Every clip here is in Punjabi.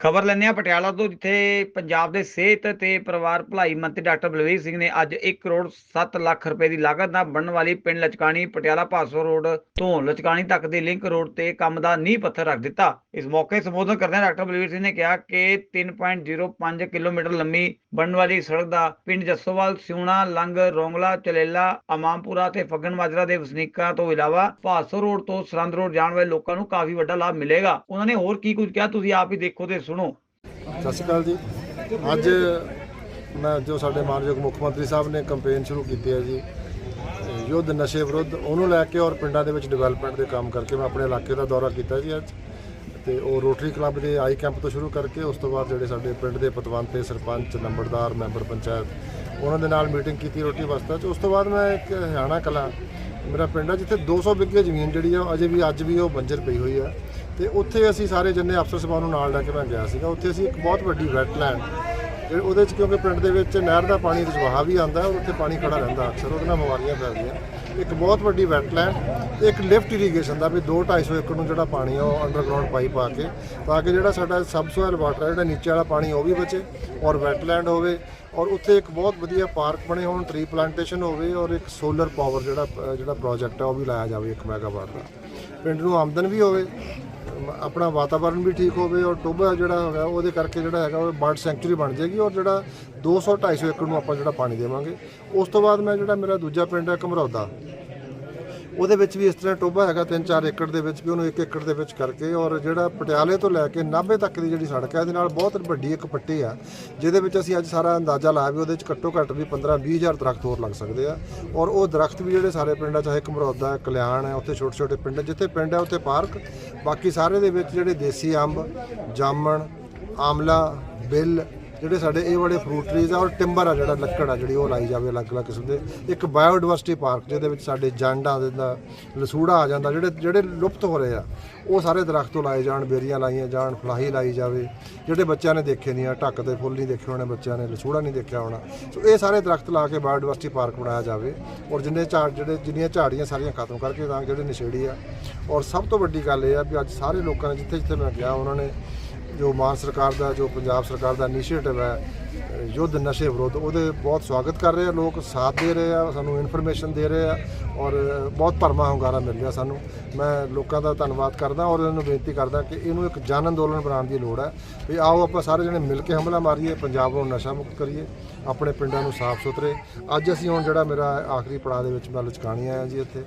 ਖਬਰ ਲੈਂਦੇ ਹਾਂ ਪਟਿਆਲਾ ਤੋਂ, ਜਿੱਥੇ ਪੰਜਾਬ ਦੇ ਸਿਹਤ ਤੇ ਪਰਿਵਾਰ ਭਲਾਈ ਮੰਤਰੀ ਡਾਕਟਰ ਬਲਵੀਰ ਸਿੰਘ ਨੇ ਅੱਜ 1 ਕਰੋੜ 7 ਲੱਖ ਰੁਪਏ ਦੀ ਲਾਗਤ ਨਾਲ ਬਣਨ ਵਾਲੀ ਪਿੰਡ ਲਚਕਾਣੀ, ਪਟਿਆਲਾ ਭਾਸੋ ਰੋਡ ਤੋਂ ਲਚਕਾਣੀ ਤੱਕ ਦੇ ਲਿੰਕ ਰੋਡ ਤੇ ਕੰਮ ਦਾ ਨੀਂਹ ਪੱਥਰ ਰੱਖ ਦਿੱਤਾ। ਇਸ ਮੌਕੇ ਸੰਬੋਧਨ ਕਰਦਿਆਂ ਡਾਕਟਰ ਬਲਵੀਰ ਸਿੰਘ ਨੇ ਕਿਹਾ ਕਿ 3.05 ਕਿਲੋਮੀਟਰ ਲੰਮੀ ਬਣਨ ਵਾਲੀ ਸੜਕ ਦਾ ਪਿੰਡ ਜੱਸੋਵਾਲ, ਸਿਉਣਾ, ਲੰਗ, ਰੋਂਗਲਾ, ਚਲੇਲਾ ਅਮਾਮਪੁਰਾ ਤੇ ਫੱਗਣ ਮਾਜਰਾ ਦੇ ਵਸਨੀਕਾਂ ਤੋਂ ਇਲਾਵਾ ਭਾਸੋ ਰੋਡ ਤੋਂ ਸਰੰਦ ਰੋਡ ਜਾਣ ਵਾਲੇ ਲੋਕਾਂ ਨੂੰ ਕਾਫੀ ਵੱਡਾ ਲਾਭ ਮਿਲੇਗਾ। ਉਹਨਾਂ ਨੇ ਹੋਰ ਕੀ ਕੁਝ ਕਿਹਾ? ਤੁਸੀਂ ਆਪ ਹੀ ਦੇਖੋ ਤੇ ਸੁਣੋ। ਸਤਿ ਸ਼੍ਰੀ ਅਕਾਲ ਜੀ। ਅੱਜ ਮੈਂ ਜੋ ਸਾਡੇ ਮਾਨਯੋਗ ਮੁੱਖ ਮੰਤਰੀ ਸਾਹਿਬ ਨੇ ਕੈਂਪੇਨ ਸ਼ੁਰੂ ਕੀਤੀ ਹੈ ਜੀ ਯੁੱਧ ਨਸ਼ੇ ਵਿਰੁੱਧ ਉਹਨੂੰ ਲੈ ਕੇ ਔਰ ਪਿੰਡਾਂ ਦੇ ਵਿੱਚ ਡਿਵੈਲਪਮੈਂਟ ਦੇ ਕੰਮ ਕਰਕੇ ਮੈਂ ਆਪਣੇ ਇਲਾਕੇ ਦਾ ਦੌਰਾ ਕੀਤਾ ਜੀ ਅੱਜ। ਤੇ ਉਹ ਰੋਟਰੀ ਕਲੱਬ ਦੇ ਆਈ ਕੈਂਪ ਤੋਂ ਸ਼ੁਰੂ ਕਰਕੇ ਉਸ ਤੋਂ ਬਾਅਦ ਜਿਹੜੇ ਸਾਡੇ ਪਿੰਡ ਦੇ ਪਤਵੰਤੇ ਸਰਪੰਚ, ਨੰਬਰਦਾਰ, ਮੈਂਬਰ ਪੰਚਾਇਤ, ਉਹਨਾਂ ਦੇ ਨਾਲ ਮੀਟਿੰਗ ਕੀਤੀ ਰੋਟੀ ਵਸਤਾ ਚ। ਉਸ ਤੋਂ ਬਾਅਦ ਮੈਂ ਇੱਕ ਹਰਿਆਣਾ ਕਲਾ, ਮੇਰਾ ਪਿੰਡ ਆ ਜਿੱਥੇ 200 ਬਿੱਗੇ ਜ਼ਮੀਨ ਜਿਹੜੀ ਆ ਅਜੇ ਵੀ ਅੱਜ ਵੀ ਉਹ ਬੰਜਰ ਪਈ ਹੋਈ ਆ। ਤੇ ਉੱਥੇ ਅਸੀਂ ਸਾਰੇ ਜਿੰਨੇ ਅਫਸਰ ਸਾਹਿਬਾਨ ਨੂੰ ਨਾਲ ਲੈ ਕੇ ਮੈਂ ਗਿਆ ਸੀਗਾ, ਉੱਥੇ ਅਸੀਂ ਇੱਕ ਬਹੁਤ ਵੱਡੀ ਵੈਟਲੈਂਡ ਜਿਹੜੇ ਉਹਦੇ ਚ ਕਿਉਂਕਿ ਪਿੰਡ ਦੇ ਵਿੱਚ ਨਹਿਰ ਦਾ ਪਾਣੀ ਰਜਵਾਹਾ ਵੀ ਆਉਂਦਾ ਔਰ ਉੱਥੇ ਪਾਣੀ ਖੜਾ ਰਹਿੰਦਾ ਅਕਸਰ, ਉਹਦੇ ਨਾਲ ਬਿਮਾਰੀਆਂ ਫੈਲਦੀਆਂ। ਇੱਕ ਬਹੁਤ ਵੱਡੀ ਵੈਟਲੈਂਡ ਇੱਕ ਲਿਫਟ ਇਰੀਗੇਸ਼ਨ ਦਾ ਵੀ 2 250 ਏਕੜ ਨੂੰ ਜਿਹੜਾ ਪਾਣੀ ਆ, ਉਹ ਅੰਡਰਗਰਾਉਂਡ ਪਾਈਪ ਆ ਕੇ ਤਾਂ ਕਿ ਜਿਹੜਾ ਸਾਡਾ ਸਬਸੋਇਲ ਵਾਟਰ ਜਿਹੜਾ ਨੀਚੇ ਵਾਲਾ ਪਾਣੀ, ਉਹ ਵੀ ਬਚੇ, ਔਰ ਵੈਟਲੈਂਡ ਹੋਵੇ, ਔਰ ਉੱਥੇ ਇੱਕ ਬਹੁਤ ਵਧੀਆ ਪਾਰਕ ਬਣੇ ਹੋਣ ਟ੍ਰੀ ਪਲਾਂਟੇਸ਼ਨ ਹੋਵੇ, ਔਰ ਇੱਕ ਸੋਲਰ ਪਾਵਰ ਜਿਹੜਾ ਜਿਹੜਾ ਪ੍ਰੋਜੈਕਟ ਹੈ ਉਹ ਵੀ ਲਾਇਆ ਜਾਵੇ 1 ਮੈਗਾਵਾਟ ਦਾ। ਪਿੰਡ ਨੂੰ ਆਮਦਨ ਵੀ ਹੋਵੇ ਆਪਣਾ ਵਾਤਾਵਰਣ ਵੀ ਠੀਕ ਹੋਵੇ ਔਰ ਟੋਬਾ ਜਿਹੜਾ ਹੈਗਾ, ਉਹਦੇ ਕਰਕੇ ਜਿਹੜਾ ਹੈਗਾ, ਉਹ ਬਰਡ ਸੈਂਚੁਰੀ ਬਣ ਜਾਏਗੀ ਔਰ ਜਿਹੜਾ 200 250 ਏਕੜ ਨੂੰ ਆਪਾਂ ਜਿਹੜਾ ਪਾਣੀ ਦੇਵਾਂਗੇ। ਉਸ ਤੋਂ ਬਾਅਦ ਮੈਂ ਜਿਹੜਾ ਮੇਰਾ ਦੂਜਾ ਪਿੰਡ ਹੈ ਘਮਰੌਦਾ। ਉਹਦੇ ਵਿੱਚ ਵੀ ਇਸ ਤਰ੍ਹਾਂ ਟੋਭਾ ਹੈਗਾ 3-4 ਏਕੜ ਦੇ ਵਿੱਚ ਵੀ ਉਹਨੂੰ 1 ਏਕੜ ਦੇ ਵਿੱਚ ਕਰਕੇ ਔਰ ਜਿਹੜਾ ਪਟਿਆਲੇ ਤੋਂ ਲੈ ਕੇ ਨਾਭੇ ਤੱਕ ਦੀ ਜਿਹੜੀ ਸੜਕ ਹੈ, ਇਹਦੇ ਨਾਲ ਬਹੁਤ ਵੱਡੀ ਇੱਕ ਪੱਟੀ ਆ, ਜਿਹਦੇ ਵਿੱਚ ਅਸੀਂ ਅੱਜ ਸਾਰਾ ਅੰਦਾਜ਼ਾ ਲਾਇਆ ਵੀ ਉਹਦੇ ਵਿੱਚ ਘੱਟੋ ਘੱਟ ਵੀ 15-20 ਹਜ਼ਾਰ ਦਰਖਤ ਹੋਰ ਲੱਗ ਸਕਦੇ ਆ ਔਰ ਉਹ ਦਰਖਤ ਵੀ ਜਿਹੜੇ ਸਾਰੇ ਪਿੰਡਾਂ, ਚਾਹੇ ਘਮਰੌਦਾ ਹੈ ਕਲਿਆਣ ਹੈ, ਉੱਥੇ ਛੋਟੇ ਛੋਟੇ ਪਿੰਡ ਜਿੱਥੇ ਪਿੰਡ ਹੈ ਉੱਥੇ ਪਾਰਕ, ਬਾਕੀ ਸਾਰੇ ਦੇ ਵਿੱਚ ਜਿਹੜੇ ਦੇਸੀ ਅੰਬ, ਜਾਮਣ, ਆਮਲਾ, ਬਿੱਲ ਜਿਹੜੇ ਸਾਡੇ ਇਹ ਵਾਲੇ ਫਰੂਟ ਟਰੀਜ਼ ਆ, ਔਰ ਟਿੰਬਰ ਆ ਜਿਹੜਾ ਲੱਕੜ ਆ, ਜਿਹੜੀ ਉਹ ਲਾਈ ਜਾਵੇ ਅਲੱਗ-ਅਲੱਗ ਕਿਸਮ ਦੇ। ਇੱਕ ਬਾਇਓਡਾਇਵਰਸਿਟੀ ਪਾਰਕ ਜਿਹਦੇ ਵਿੱਚ ਸਾਡੇ ਜੰਡ ਆ ਜਾਂਦਾ, ਲਸੂੜਾ ਆ ਜਾਂਦਾ, ਜਿਹੜੇ ਜਿਹੜੇ ਲੁਪਤ ਹੋ ਰਹੇ ਆ, ਉਹ ਸਾਰੇ ਦਰਖਤੋਂ ਲਾਏ ਜਾਣ, ਬੇਰੀਆਂ ਲਾਈਆਂ ਜਾਣ, ਫਲਾਹੀ ਲਾਈ ਜਾਵੇ। ਜਿਹੜੇ ਬੱਚਿਆਂ ਨੇ ਦੇਖੇ ਨਹੀਂ ਆ, ਢੱਕ ਦੇ ਫੁੱਲ ਨਹੀਂ ਦੇਖੇ ਹੋਣੇ, ਬੱਚਿਆਂ ਨੇ ਲਸੂੜਾ ਨਹੀਂ ਦੇਖਿਆ ਹੋਣਾ। ਸੋ ਇਹ ਸਾਰੇ ਦਰਖਤ ਲਾ ਕੇ ਬਾਇਓਡਾਇਵਰਸਿਟੀ ਪਾਰਕ ਬਣਾਇਆ ਜਾਵੇ, ਔਰ ਜਿੰਨੇ ਝਾੜ ਜਿਹੜੇ ਜਿੰਨੀਆਂ ਝਾੜੀਆਂ ਸਾਰੀਆਂ ਖਤਮ ਕਰਕੇ ਤਾਂ ਜਿਹੜੇ ਨਸ਼ੇੜੀ ਆ। ਔਰ ਸਭ ਤੋਂ ਵੱਡੀ ਗੱਲ ਇਹ ਆ ਵੀ ਅੱਜ ਸਾਰੇ ਲੋਕਾਂ ਨੇ ਜਿੱਥੇ ਜਿੱਥੇ ਮੈਂ ਗਿਆ, ਉਹਨਾਂ ਨੇ ਜੋ ਮਾਨ ਸਰਕਾਰ ਦਾ, ਜੋ ਪੰਜਾਬ ਸਰਕਾਰ ਦਾ ਇਨੀਸ਼ੀਏਟਿਵ ਹੈ ਯੁੱਧ ਨਸ਼ੇ ਵਿਰੁੱਧ, ਉਹਦੇ ਬਹੁਤ ਸਵਾਗਤ ਕਰ ਰਹੇ ਆ, ਲੋਕ ਸਾਥ ਦੇ ਰਹੇ ਆ, ਸਾਨੂੰ ਇਨਫੋਰਮੇਸ਼ਨ ਦੇ ਰਹੇ ਆ ਔਰ ਬਹੁਤ ਭਰਮਾ ਹੁੰਗਾਰਾ ਮਿਲ ਰਿਹਾ ਸਾਨੂੰ। ਮੈਂ ਲੋਕਾਂ ਦਾ ਧੰਨਵਾਦ ਕਰਦਾ ਔਰ ਇਹਨਾਂ ਨੂੰ ਬੇਨਤੀ ਕਰਦਾ ਕਿ ਇਹਨੂੰ ਇੱਕ ਜਨ ਅੰਦੋਲਨ ਬਣਾਉਣ ਦੀ ਲੋੜ ਹੈ। ਵੀ ਆਓ ਆਪਾਂ ਸਾਰੇ ਜਣੇ ਮਿਲ ਕੇ ਹਮਲਾ ਮਾਰੀਏ, ਪੰਜਾਬ ਨੂੰ ਨਸ਼ਾ ਮੁਕਤ ਕਰੀਏ, ਆਪਣੇ ਪਿੰਡਾਂ ਨੂੰ ਸਾਫ਼ ਸੁਥਰੇ। ਅੱਜ ਅਸੀਂ ਹੁਣ ਜਿਹੜਾ ਮੇਰਾ ਆਖਰੀ ਪੜਾਅ ਦੇ ਵਿੱਚ ਮੈਂ ਲਚਕਾਣੀ ਆਇਆ ਜੀ ਇੱਥੇ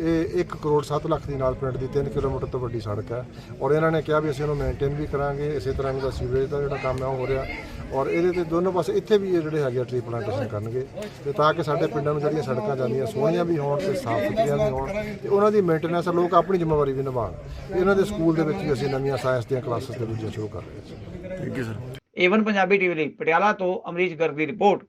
ਇਹ 1 ਕਰੋੜ 7 ਲੱਖ ਦੀ ਨਾਲ ਪਿੰਡ ਦੀ 3 ਕਿਲੋਮੀਟਰ ਤੋਂ ਵੱਡੀ ਸੜਕ ਹੈ। ਔਰ ਇਹਨਾਂ ਨੇ ਕਿਹਾ ਵੀ ਅਸੀਂ ਇਹਨੂੰ ਮੇਨਟੇਨ ਵੀ ਕਰਾਂਗੇ, ਇਸੇ ਤਰ੍ਹਾਂ ਇਹਦਾ ਸੀਵਰੇਜ ਦਾ ਜਿਹੜਾ ਕੰਮ ਹੈ ਉਹ ਹੋ ਰਿਹਾ। ਔਰ ਇਹਦੇ ਤੇ ਦੋਨੋਂ ਪਾਸੇ ਇੱਥੇ ਵੀ ਇਹ ਜਿਹੜੇ ਹੈਗੇ ਟ੍ਰੀ ਪਲਾਂਟੇਸ਼ਨ ਕਰਨਗੇ। ਤੇ ਤਾਂ ਕਿ ਸਾਡੇ ਪਿੰਡਾਂ ਨੂੰ ਜਿਹੜੀਆਂ ਸੜਕਾਂ ਜਾਂਦੀਆਂ ਸੋਹਣੀਆਂ ਵੀ ਹੋਣ ਤੇ ਸਾਫ਼ ਸੁਥਰੀਆਂ ਵੀ ਹੋਣ ਤੇ ਉਹਨਾਂ ਦੀ ਮੇਨਟੇਨੈਂਸ ਲੋਕ ਆਪਣੀ ਜ਼ਿੰਮੇਵਾਰੀ ਵੀ ਨਿਭਾਉਣ। ਇਹਨਾਂ ਦੇ ਸਕੂਲ ਦੇ ਵਿੱਚ ਵੀ ਅਸੀਂ ਨਵੀਆਂ ਸਾਇੰਸ ਦੀਆਂ ਕਲਾਸਿਸ ਦੇ ਵਿੱਚ ਸ਼ੁਰੂ ਕਰ ਰਹੇ ਹਾਂ। ਏਵਨ ਪੰਜਾਬੀ ਟੀਵੀ ਲਈ ਪਟਿਆਲਾ ਤੋਂ ਅਮਰੀਸ਼ ਗਰਗ ਦੀ ਰਿਪੋਰਟ